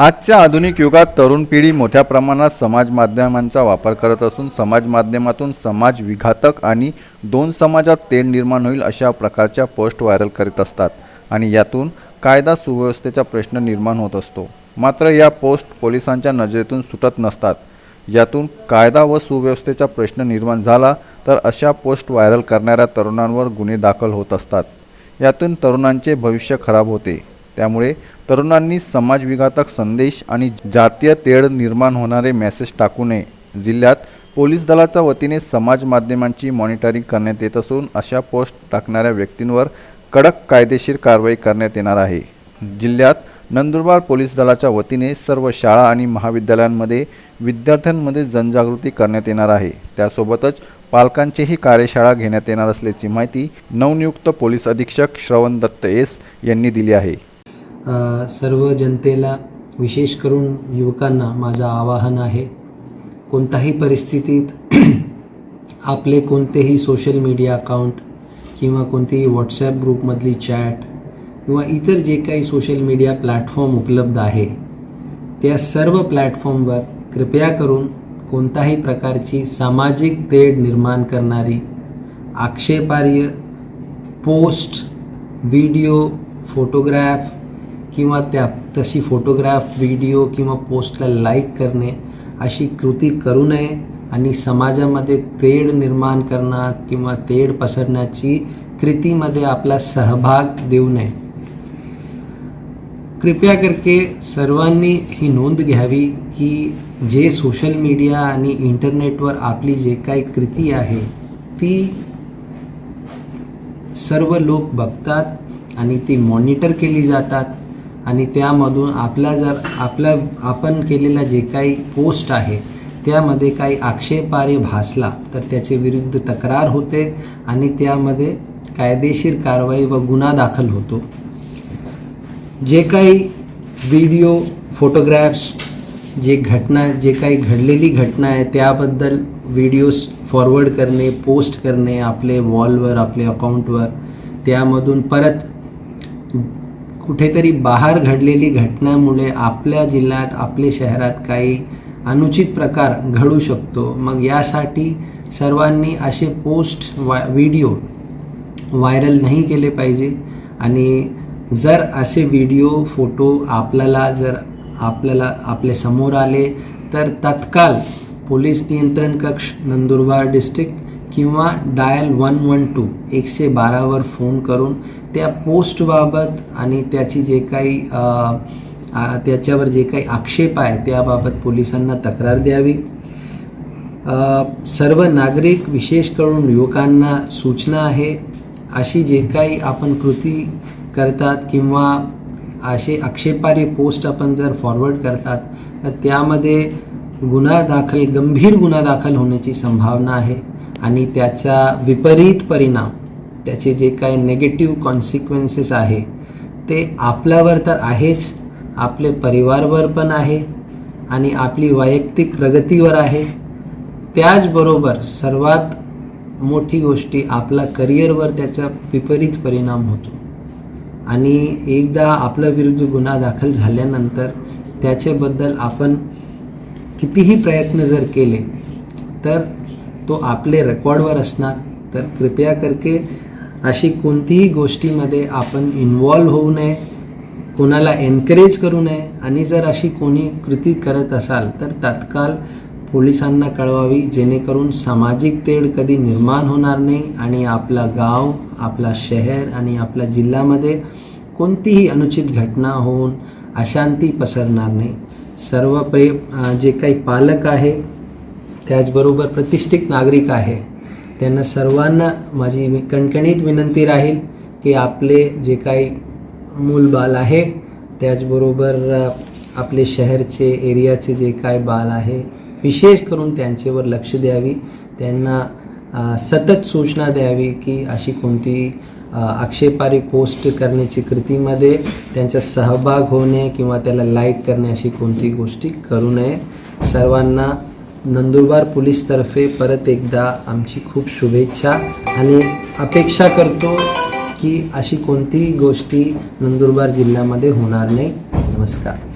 आजच्या आधुनिक युगात तरुण पिढी मोठ्या प्रमाणात समाज माध्यमांचा वापर करत असून समाज माध्यमातून समाज विघातक आणि दोन समाजात तेढ निर्माण होईल अशा प्रकारच्या पोस्ट व्हायरल करीत असतात आणि यातून कायदा सुव्यवस्थेचा प्रश्न निर्माण होत असतो. मात्र या पोस्ट पोलिसांच्या नजरेतून सुटत नसतात. यातून कायदा व सुव्यवस्थेचा प्रश्न निर्माण झाला तर अशा पोस्ट व्हायरल करणाऱ्या तरुणांवर गुन्हे दाखल होत असतात. यातून तरुणांचे भविष्य खराब होते. त्यामुळे तरुणांनी समाजविघातक संदेश आणि जातीय तेढ निर्माण होणारे मेसेज टाकू नये. जिल्ह्यात पोलीस दलाच्या वतीने समाज माध्यमांची मॉनिटरिंग करण्यात येत असून अशा पोस्ट टाकणाऱ्या व्यक्तींवर कडक कायदेशीर कारवाई करण्यात येणार आहे. जिल्ह्यात नंदुरबार पोलीस दलाच्या वतीने सर्व शाळा आणि महाविद्यालयांमध्ये विद्यार्थ्यांमध्ये जनजागृती करण्यात येणार आहे. त्यासोबतच पालकांचीही कार्यशाळा घेण्यात येणार असल्याची माहिती नवनियुक्त पोलीस अधीक्षक श्रवण दत्त एस यांनी दिली आहे. सर्व जनतेला विशेष करून युवकांना माझं आवाहन आहे कोणताही परिस्थितीत आपले कोणतेही सोशल मीडिया अकाउंट किंवा कोणतेही व्हॉट्सॲप ग्रुपमधली चॅट किंवा इतर जे काही सोशल मीडिया प्लॅटफॉर्म उपलब्ध आहे त्या सर्व प्लॅटफॉर्मवर कृपया करून कोणताही प्रकारची सामाजिक तेढ निर्माण करणारी आक्षेपार्ह पोस्ट व्हिडिओ फोटोग्राफ किंवा त्या तशी फोटोग्राफ व्हिडिओ किंवा पोस्टला लाईक करणे अशी कृती करू नये आणि समाजामध्ये तेढ निर्माण करणं किंवा तेढ पसरण्याची कृतीमध्ये आपला सहभाग देऊ नये. कृपया करके सर्वांनी ही नोंद घ्यावी की जे सोशल मीडिया आणि इंटरनेटवर आपली जे काही कृती आहे ती सर्व लोक बघतात आणि ती मॉनिटर केली जातात. आणि त्यामधून आपला जर आपला आपण केलेला जे काही पोस्ट आहे त्यामध्ये काही आक्षेपार्ह भासला तर त्याचे विरुद्ध तक्रार होते आणि त्यामध्ये कायदेशीर कारवाई व गुन्हा दाखल होतो. जे काही व्हिडिओ फोटोग्राफ्स जे घटना जे काही घडलेली घटना आहे त्याबद्दल व्हिडिओज फॉरवर्ड करणे पोस्ट करणे आपले वॉलवर आपले अकाउंटवर त्यामधून परत कुठेतरी बाहेर घडलेली घटनामुळे आपल्या जिल्ह्यात आपल्या शहरात काही अनुचित प्रकार घडू शकतो. मग यासाठी सर्वांनी असे पोस्ट वा व्हिडिओ व्हायरल नाही केले पाहिजे. आणि जर असे व्हिडिओ फोटो आपल्याला जर आपल्याला आपल्यासमोर आले तर तत्काल पोलीस नियंत्रण कक्ष नंदुरबार डिस्ट्रिक्ट किंवा डायल वन वन टू एकशे बारावर फोन करून त्या पोस्टबाबत आणि त्याची जे काही त्याच्यावर जे काही आक्षेप आहे त्याबाबत पोलिसांना तक्रार द्यावी. सर्व नागरिक विशेष करून युवकांना सूचना आहे अशी जे काही आपण कृती करतात किंवा असे आक्षेपारी पोस्ट आपण जर फॉरवर्ड करतात तर त्यामध्ये गुन्हा दाखल गंभीर गुन्हा दाखल होण्याची संभावना आहे. आणि त्याचा विपरीत परिणाम त्याचे जे काही नेगेटिव्ह कॉन्सिक्वेन्सेस आहे ते आपल्यावर तर आहेच. आपले परिवारवर पण आहे आणि आपली वैयक्तिक प्रगतीवर आहे. त्याचबरोबर सर्वात मोठी गोष्टी आपला करिअरवर त्याचा विपरीत परिणाम होतो. आणि एकदा आपल्या विरुद्ध गुन्हा दाखल झाल्यानंतर त्याच्याबद्दल आपण कितीही प्रयत्न जर केले तर तो आपले रेकॉर्डवर असणार. तर कृपया करके अशी कोणतीही गोष्टीमध्ये आपण इन्वॉल्व होऊ नये कोणाला एनकरेज करू नये आणि जर अशी कोणी कृती करत असाल तर तात्काळ पोलिसांना कळवावी जेणेकरून सामाजिक तेढ कधी निर्माण होणार नाही आणि आपला गाव आपला शहर आणि आपल्या जिल्ह्यामध्ये कोणतीही अनुचित घटना होऊन अशांती पसरणार नाही. सर्व प्रे जे काही पालक आहे त्याचबरोबर प्रतिष्ठित नागरिक आहे. त्यांना सर्वांना माझी कणकणीत विनंती राहील की आपले जे काही मूल बाल आहे त्याचबरोबर आपले शहरचे एरियाचे जे काय बाल आहे विशेष करून त्यांच्यावर लक्ष द्यावी. त्यांना सतत सूचना द्यावी की अशी कोणती आक्षेपारी पोस्ट करण्याची कृतीमध्ये त्यांचा सहभाग होणे किंवा त्याला लाईक करणे अशी कोणती गोष्टी करू नये. सर्वांना नंदुरबार पोलीसतर्फे परत एकदा आमची खूप शुभेच्छा आणि अपेक्षा करतो की अशी कोणतीही गोष्टी नंदुरबार जिल्ह्यामध्ये होणार नाही. नमस्कार.